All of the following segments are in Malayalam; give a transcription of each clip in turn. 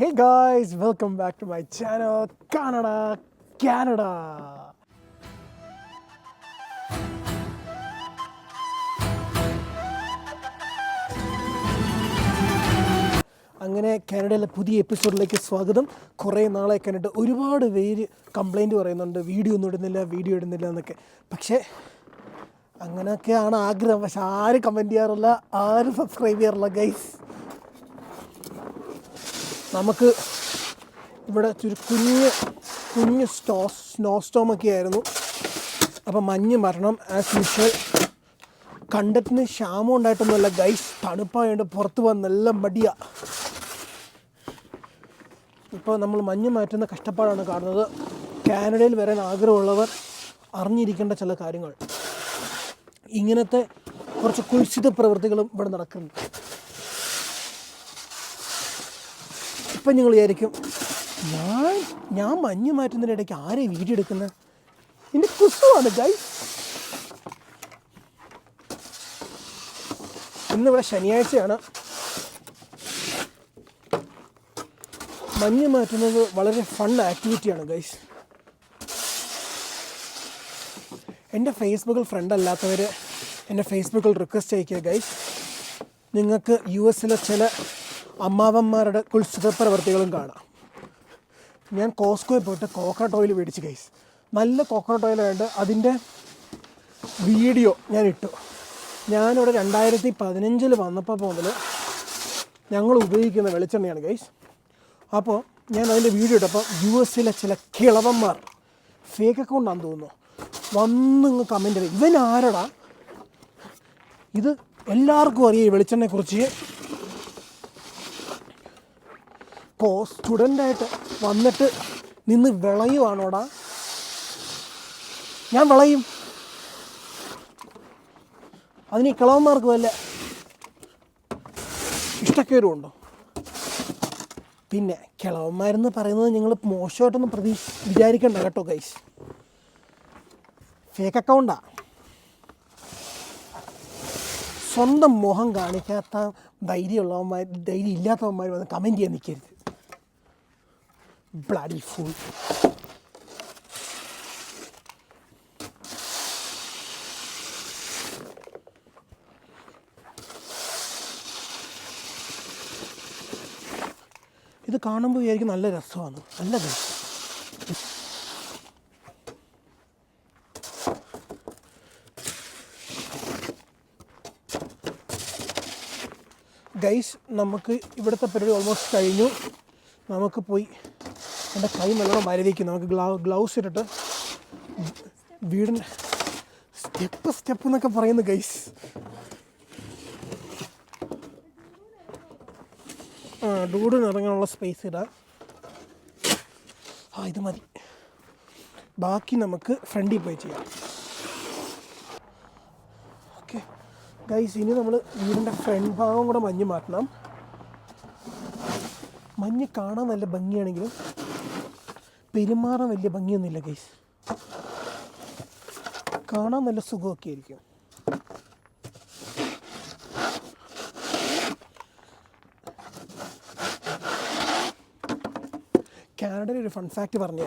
Hey guys, welcome back to my channel Canada Canada അങ്ങനെ കാനഡയിലെ പുതിയ എപ്പിസോഡിലേക്ക് സ്വാഗതം. കുറേ നാളെ കണ്ടിട്ട് ഒരുപാട് പേര് കംപ്ലൈന്റ് പറയുന്നുണ്ട് വീഡിയോ ഒന്നും ഇടുന്നില്ല വീഡിയോ ഇടുന്നില്ല എന്നൊക്കെ. പക്ഷേ അങ്ങനെയൊക്കെയാണ് ആഗ്രഹം. പക്ഷെ ആരും കമന്റ് ചെയ്യാറില്ല ആരും സബ്സ്ക്രൈബ് ചെയ്യാറില്ല ഗൈസ് നമുക്ക് ഇവിടെ കുഞ്ഞ് കുഞ്ഞ് സ്റ്റോ സ്നോ സ്റ്റോമൊക്കെ ആയിരുന്നു അപ്പോൾ മഞ്ഞ് മരണം ആസ് യൂഷ്വൽ കണ്ടത്തിന് ക്ഷാമം ഉണ്ടായിട്ടൊന്നുമല്ല. ഗൈസ് തണുപ്പായതുകൊണ്ട് പുറത്ത് പോകാൻ നല്ല മടിയാണ് ഇപ്പോൾ നമ്മൾ മഞ്ഞ് മാറ്റുന്ന കഷ്ടപ്പാടാണ് കാണുന്നത്. കാനഡയിൽ വരാൻ ആഗ്രഹമുള്ളവർ അറിഞ്ഞിരിക്കേണ്ട ചില കാര്യങ്ങൾ. ഇങ്ങനത്തെ കുറച്ച് കുൽസിത പ്രവൃത്തികളും ഇവിടെ നടക്കുന്നുണ്ട്. ഇപ്പം നിങ്ങൾ വിചാരിക്കും ഞാൻ ഞാൻ മഞ്ഞ് മാറ്റുന്നതിനിടയ്ക്ക് ആരെ വീഡിയോ എടുക്കുന്നത് എന്റെ കുസുവാണ് ഗൈ ഇന്നിവിടെ ശനിയാഴ്ചയാണ്. മഞ്ഞ് മാറ്റുന്നത് വളരെ ഫൺ ആക്ടിവിറ്റിയാണ് ഗൈസ് എന്റെ ഫേസ്ബുക്കിൽ ഫ്രണ്ട് അല്ലാത്തവർ എന്റെ ഫേസ്ബുക്കിൽ റിക്വസ്റ്റ് അയക്കുക ഗൈസ് നിങ്ങൾക്ക് യു എസിലെ ചില അമ്മാവന്മാരുടെ കുൽസിത പ്രവർത്തികളും കാണാം. ഞാൻ കോസ്കോയിൽ പോയിട്ട് കോക്കനട്ട് ഓയിൽ മേടിച്ച് ഗൈസ് നല്ല കോക്കനട്ട് ഓയിൽ ആയിട്ട് അതിന്റെ വീഡിയോ ഞാൻ ഇട്ടു. ഞാനിവിടെ രണ്ടായിരത്തി പതിനഞ്ചിൽ വന്നപ്പോൾ മുതൽ ഞങ്ങൾ ഉപയോഗിക്കുന്ന വെളിച്ചെണ്ണയാണ് ഗൈസ് അപ്പോൾ ഞാൻ അതിന്റെ വീഡിയോ ഇട്ടപ്പോൾ യു എസിലെ ചില കിളവന്മാർ ഫേക്ക് അക്കൗണ്ടാണെന്ന് തോന്നുന്നു. വന്നിങ്ങ് കമന്റ് ചെയ്ത്. ഇവൻ ആരടാ? ഇത് എല്ലാവർക്കും അറിയാം ഈ വെളിച്ചെണ്ണയെക്കുറിച്ച്. കോ സ്റ്റുഡന്റായിട്ട് വന്നിട്ട് നിന്ന് വിളയുവാണോടാ? ഞാൻ വിളയും. അതിന് കിളവന്മാർക്ക് വല്ല ഇഷ്ടക്കേടുമുണ്ടോ? പിന്നെ കിളവന്മാരെന്ന് പറയുന്നത് നിങ്ങൾ മോശമായിട്ടൊന്നും പ്രതീക്ഷ വിചാരിക്കണ്ട കേട്ടോ ഗൈസ് ഫേക്ക് അക്കൗണ്ടാ സ്വന്തം മുഖം കാണിക്കാത്ത ധൈര്യമുള്ളവന്മാർ ധൈര്യം ഇല്ലാത്തവന്മാർ വന്ന് കമന്റ് ചെയ്യാൻ നിൽക്കരുത്. Bloody full. ഇത് കാണുമ്പോൾ വിചാരിക്കും നല്ല രസമാണ്. നല്ല രസം. ഗൈസ് നമുക്ക് ഇവിടുത്തെ പരിപാടി ഓൾമോസ്റ്റ് കഴിഞ്ഞു. നമുക്ക് പോയി എന്റെ കൈ നല്ലോണം മരവിക്കും നമുക്ക് ഗ്ലൗ ഗ്ലൗസ് ഇട്ടിട്ട് വീടിന്റെ സ്റ്റെപ്പ് സ്റ്റെപ്പ് എന്നൊക്കെ പറയുന്നു ഗൈസ് ആ ഡൂഡിന് ഇറങ്ങാനുള്ള സ്പേസ് ഇടാം. ആ ഇത് മതി. ബാക്കി നമുക്ക് ഫ്രണ്ടിൽ പോയി ചെയ്യാം. ഓക്കെ ഗൈസ് ഇനി നമ്മൾ വീടിന്റെ ഫ്രണ്ട് ഭാഗം കൂടെ മഞ്ഞ് മാറ്റണം. മഞ്ഞ് കാണാൻ നല്ല ഭംഗിയാണെങ്കിലും പെരുമാറാൻ വലിയ ഭംഗിയൊന്നുമില്ല ഗൈസ് കാണാൻ നല്ല സുഖമൊക്കെ ആയിരിക്കും കാനഡയിൽ ഒരു ഫൺ ഫാക്റ്റ് പറഞ്ഞു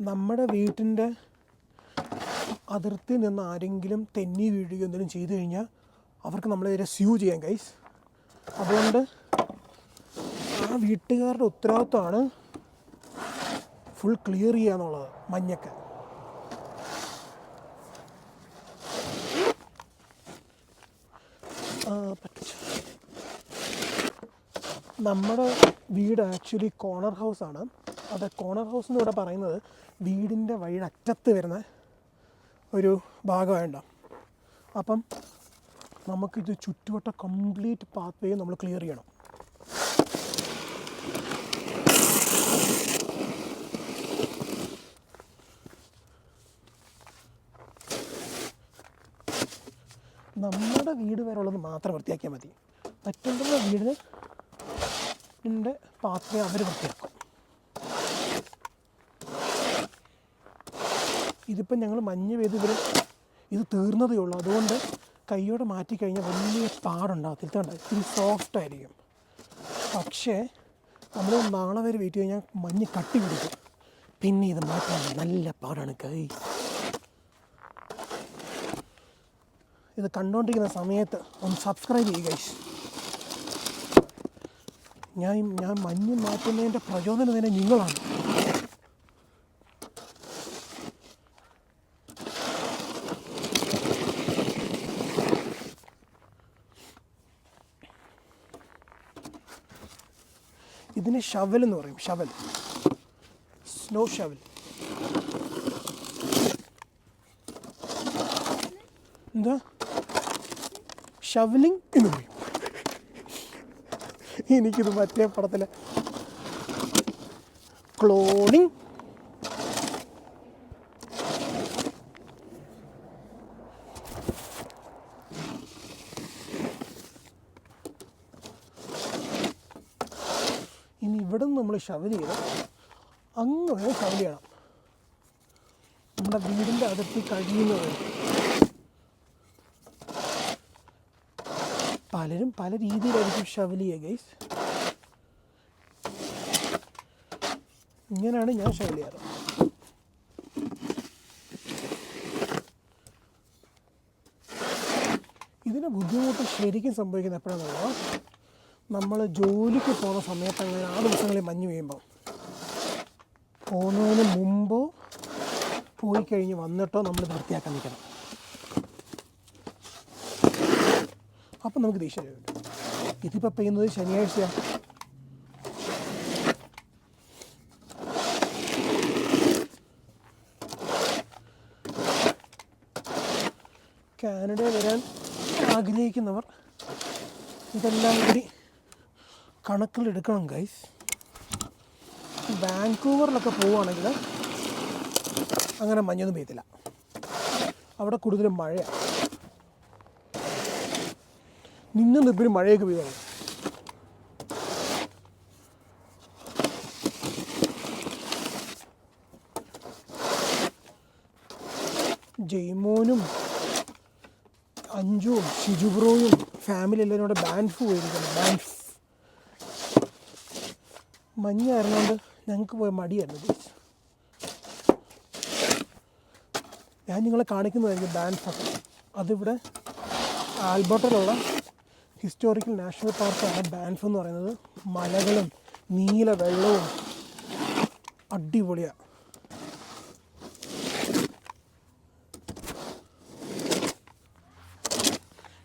നമ്മുടെ വീട്ടിന്റെ അതിർത്തി നിന്ന് ആരെങ്കിലും തെന്നി വീഴുകയോ എന്തെങ്കിലും ചെയ്തു കഴിഞ്ഞാൽ അവർക്ക് നമ്മളെതിരെ സ്യൂ ചെയ്യാം ഗൈസ് അതുകൊണ്ട് ആ വീട്ടുകാരുടെ ഉത്തരവാദിത്വമാണ് ഫുൾ ക്ലിയർ ചെയ്യുക എന്നുള്ളത് മഞ്ഞൊക്കെ. നമ്മുടെ വീട് ആക്ച്വലി കോർണർ ആണ് അത് കോർണർ ഹൗസ് എന്ന് ഇവിടെ പറയുന്നത് വീടിന്റെ വഴിയുടെ അറ്റത്ത് വരുന്ന ഒരു ഭാഗമായിണ്ട അപ്പം നമുക്കിത് ചുറ്റുവട്ട കംപ്ലീറ്റ് പാത്വേ നമ്മൾ ക്ലിയർ ചെയ്യണം. നമ്മുടെ വീട് വരെ ഉള്ളത് മാത്രം വൃത്തിയാക്കിയാൽ മതി. മറ്റുള്ള വീടിന് ന്റെ പാത്രം അവർ വൃത്തിയാക്കും. ഇതിപ്പം ഞങ്ങൾ മഞ്ഞ് പെയ്ത് ഇവർ ഇത് തീർന്നതേ ഉള്ളൂ. അതുകൊണ്ട് കൈയോടെ മാറ്റിക്കഴിഞ്ഞാൽ വലിയ പാടുണ്ടാകത്തില്ല ഇതുണ്ട് ഇത്തിരി സോഫ്റ്റ് ആയിരിക്കും. പക്ഷേ നമ്മൾ നാളെ വരെ വെയിറ്റ് കഴിഞ്ഞാൽ മഞ്ഞ് കട്ടി പിടിക്കും. പിന്നെ ഇത് മാറ്റാൻ നല്ല പാടാണ് കൈ. ഇത് കണ്ടുകൊണ്ടിരിക്കുന്ന സമയത്ത് ഒന്ന് സബ്സ്ക്രൈബ് ചെയ്യുക ഞാൻ ഞാൻ മഞ്ഞ് മാറ്റുന്നതിന്റെ പ്രചോദനം തന്നെ നിങ്ങളാണ്. ഇതിന് ഷവൽ എന്ന് പറയും ഷവൽ സ്നോ ഷവൽ എന്താ? ഷവലിംഗ് എന്ന് പറയും. എനിക്കിത് മറ്റേ പടത്തിലെ ക്ലോണിങ് ഇനി ഇവിടെ നിന്ന് നമ്മൾ ഷവൽ ചെയ്ത് അങ്ങനെ ഷവൽ ചെയ്യണം. നമ്മുടെ വീടിന്റെ അതിർത്തി കഴിയുന്നത് പലരും പല രീതിയിലായിരിക്കും ഷവൽ ചെയ്യുക ഗൈസ് ഇങ്ങനെയാണ് ഞാൻ ഷവൽ ചെയ്യാറ്. ഇതിന് ബുദ്ധിമുട്ട് ശരിക്കും സംഭവിക്കുന്നത് എപ്പോഴാണെന്നുള്ളത് നമ്മൾ ജോലിക്ക് പോകുന്ന സമയത്ത് അങ്ങനെ ആ ദിവസങ്ങളിൽ മഞ്ഞ് വീഴുമ്പോൾ പോകുന്നതിന് മുമ്പോ പോയി കഴിഞ്ഞ് വന്നിട്ടോ നമ്മൾ വൃത്തിയാക്കാൻ നിൽക്കണം. അപ്പം നമുക്ക് ദേഷ്യം വരുന്നുണ്ട് ഇതിപ്പോൾ പെയ്യുന്നത് ശനിയാഴ്ചയാണ് കാനഡ വരാൻ ആഗ്രഹിക്കുന്നവർ ഇതെല്ലാം കൂടി കണക്കിലെടുക്കണം ഗൈസ് ബാങ്കൂവറിലൊക്കെ പോവുകയാണെങ്കിൽ അങ്ങനെ മഞ്ഞൊന്നും പെയ്യത്തില്ല. അവിടെ കൂടുതലും മഴയാണ് നിന്നും നിപ്പിനും മഴയൊക്കെ പെയ്താണ് ജയ്മോനും അഞ്ചുവും ഷിജുബ്രോയും ഫാമിലി എല്ലാവരും കൂടെ ബാൻഫ് പോയിരിക്കുന്നു. ബാൻഫ് മഞ്ഞായിരുന്നോണ്ട് ഞങ്ങൾക്ക് പോയ മടിയായിരുന്നു. ഞാൻ നിങ്ങളെ കാണിക്കുന്നതായിരിക്കും ബാൻഫൊക്കെ അതിവിടെ ആൽബർട്ടിലുള്ള ഹിസ്റ്റോറിക്കൽ നാഷണൽ പാർക്കാണ് ബാൻഫ് എന്ന് പറയുന്നത്. മലകളും നീല വെള്ളവും അടിപൊളിയാണ്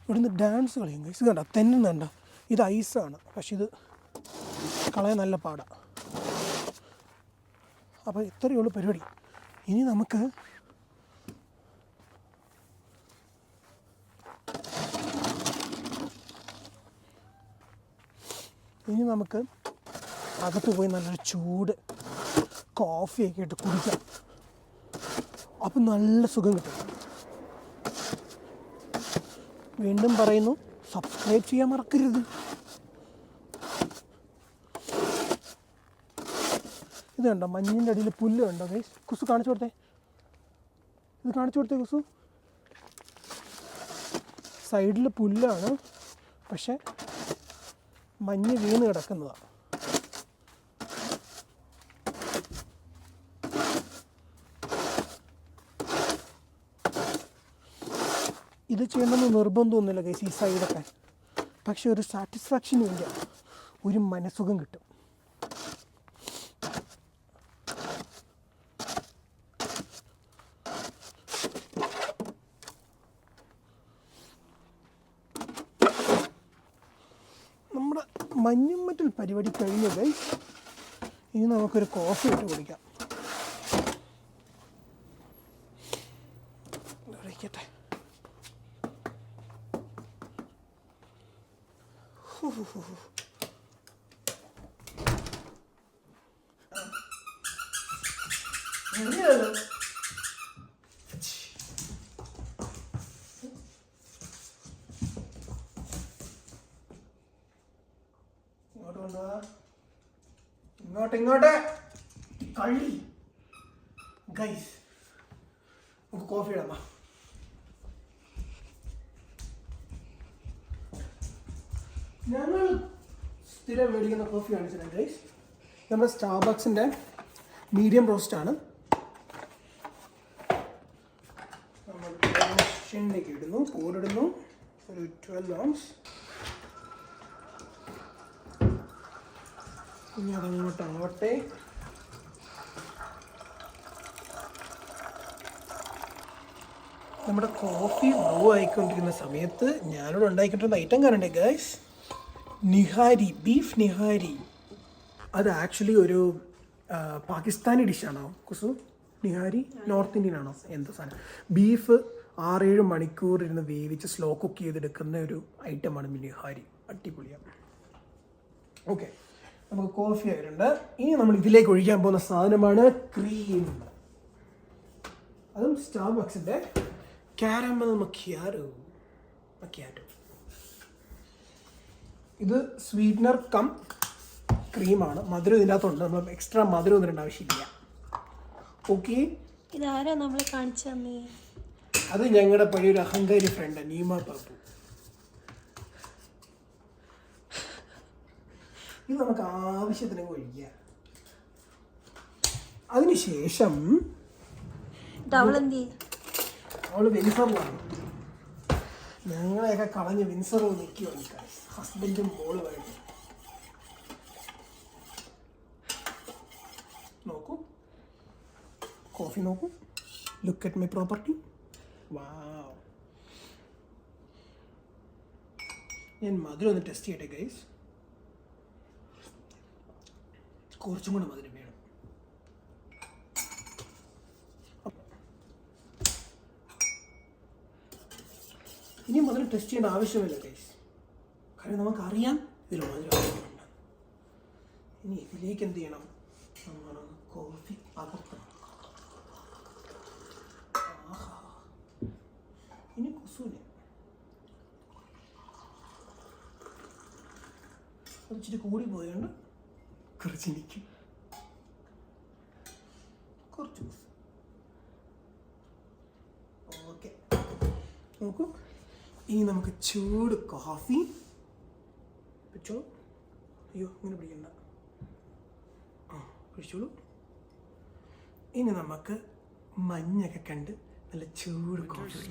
ഇവിടുന്ന് ഡാൻസ് കളിയും ഇത് കണ്ട? തെന്നുന്നുണ്ട ഇത് ഐസാണ് പക്ഷെ ഇത് കളയാൻ നല്ല പാടാണ് അപ്പോൾ ഇത്രയേ ഉള്ളൂ പരിപാടി. ഇനി നമുക്ക് ഇനി നമുക്ക് അകത്ത് പോയി നല്ലൊരു ചൂട് കോഫിയൊക്കെ ഇട്ട് കുടിക്കാം. അപ്പം നല്ല സുഖം കിട്ടും. വീണ്ടും പറയുന്നു സബ്സ്ക്രൈബ് ചെയ്യാൻ മറക്കരുത്. ഇത് കണ്ടോ മഞ്ഞിന്റെ അടിയിൽ പുല്ല് കണ്ടോ ഗൈസ് കുസു കാണിച്ചു കൊടുത്തേ. ഇത് കാണിച്ചു കൊടുത്തേ കുസു. സൈഡിൽ പുല്ലാണ് പക്ഷെ മഞ്ഞ് വീണ് കിടക്കുന്നതാണ് ഇത് ചെയ്യണമെന്ന് നിർബന്ധമൊന്നുമില്ല കേസ് ഈ സൈഡൊക്കെ പക്ഷെ ഒരു സാറ്റിസ്ഫാക്ഷൻ വേണ്ടിയാണ് ഒരു മനസ്സുഖം കിട്ടും. നമ്മുടെ മഞ്ഞുമ്മറ്റൽ പരിപാടി കഴിഞ്ഞു ഇനി നമുക്കൊരു കോഫി ഇട്ട് കുടിക്കാം. Yeah. ഇങ്ങോട്ട്. കള്ളി. ഗൈസ് നമുക്ക് കോഫി ഇടാം ഞങ്ങൾ സ്ഥിരം മേടിക്കുന്ന കോഫി കാണിച്ചില്ല ഗൈസ് നമ്മുടെ സ്റ്റാർബക്സിന്റെ മീഡിയം റോസ്റ്റ് ആണ്. നമ്മൾ മെഷീനിലേക്ക് ഇടുന്നു പോരിടുന്നു ഒരു ട്വൽവ് ഓൺസ് ഇനി അതങ്ങോട്ട് ആവട്ടെ നമ്മുടെ കോഫി ബ്ലൂ ആയിക്കൊണ്ടിരിക്കുന്ന സമയത്ത് ഞാനിവിടെ ഉണ്ടാക്കിക്കൊണ്ടിരുന്ന ഐറ്റം കാണണ്ടേ ഗൈസ് നിഹാരി ബീഫ് നിഹാരി അത് ആക്ച്വലി ഒരു പാകിസ്ഥാനി ഡിഷാണോ കുസു? നിഹാരി നോർത്ത് ഇന്ത്യൻ ആണോ? എന്താ സാധനം? ബീഫ് ആറേഴ് മണിക്കൂർ ഇരുന്ന് വേവിച്ച് സ്ലോ കുക്ക് ചെയ്തെടുക്കുന്ന ഒരു ഐറ്റമാണ് നിഹാരി അടിപൊളിയാണ്. ഓക്കെ നമുക്ക് കോഫി ആയിട്ടുണ്ട്. ഇനി നമ്മൾ ഇതിലേക്ക് ഒഴിക്കാൻ പോകുന്ന സാധനമാണ് ക്രീം അതും സ്റ്റാർബക്സിന്റെ കാരമൽ മക്കിയാരോ മക്കിയാറ്റോ ഇത് സ്വീറ്റ്നർ കം ക്രീമാണ് മധുരം ഇതിനകത്തുണ്ട്. നമ്മൾ എക്സ്ട്രാ മധുരം ഒന്നും ആവശ്യമില്ല. ഓക്കെ ഇതാരാ നമ്മളെ കാണിച്ചു അത് ഞങ്ങളുടെ പഴയൊരു അഹങ്കാരി ഫ്രണ്ട് നീമ പാപ്പു. ഇത് നമുക്ക് ആവശ്യത്തിന് ഒഴിക്കാം. അതിനുശേഷം അവൾ വിൻസറിലാണ് ഞങ്ങളെയൊക്കെ കളഞ്ഞ് വിൻസറ് നിൽക്കുവാണ് ഹസ്ബൻഡും മോളുമായിട്ട് നോക്കൂ. കോഫി നോക്കൂ. Look at my property wow ഞാൻ മധുരം ഒന്ന് ടെസ്റ്റ് ചെയ്യട്ടെ ഗൈസ് കുറച്ചും കൂടെ മധുരം വേണം. ഇനി മധുരം ടെസ്റ്റ് ചെയ്യേണ്ട ആവശ്യമില്ല ഗൈസ് കാരണം നമുക്കറിയാം ഇതിൽ മധുരം ഇനി ഇതിലേക്ക് എന്ത് ചെയ്യണം? നമ്മൾ കോഫി പകർത്തണം. ഇനി കുസൂന്. ഇച്ചിരി കൂടി പോയോണ്ട് കുറച്ച് നിൽക്കും കുറച്ച് ഓക്കെ. നോക്കൂ. ഇനി നമുക്ക് ചൂട് കോഫി വെച്ചോ അയ്യോ ഇങ്ങനെ പിടിക്കണ്ട. ആ കുഴിച്ചോളൂ ഇനി നമുക്ക് മഞ്ഞൊക്കെ കണ്ട് നല്ല ചൂട് coffee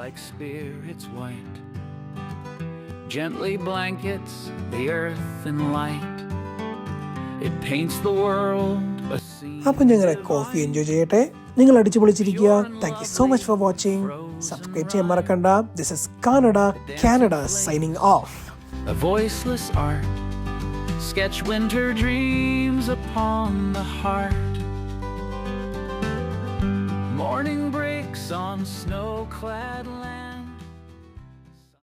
like spirits white. Gently blankets the earth in light. അപ്പം ഞങ്ങൾ കോഫി എൻജോയ് ചെയ്യട്ടെ നിങ്ങൾ അടിച്ചു പൊളിച്ചിരിക്കുക thank you so much for watching subscribe ചെയ്യാൻ മറക്കണ്ട this is Canada Canada signing off a voiceless art sketch winter dreams upon the heart morning breaks on snow-clad land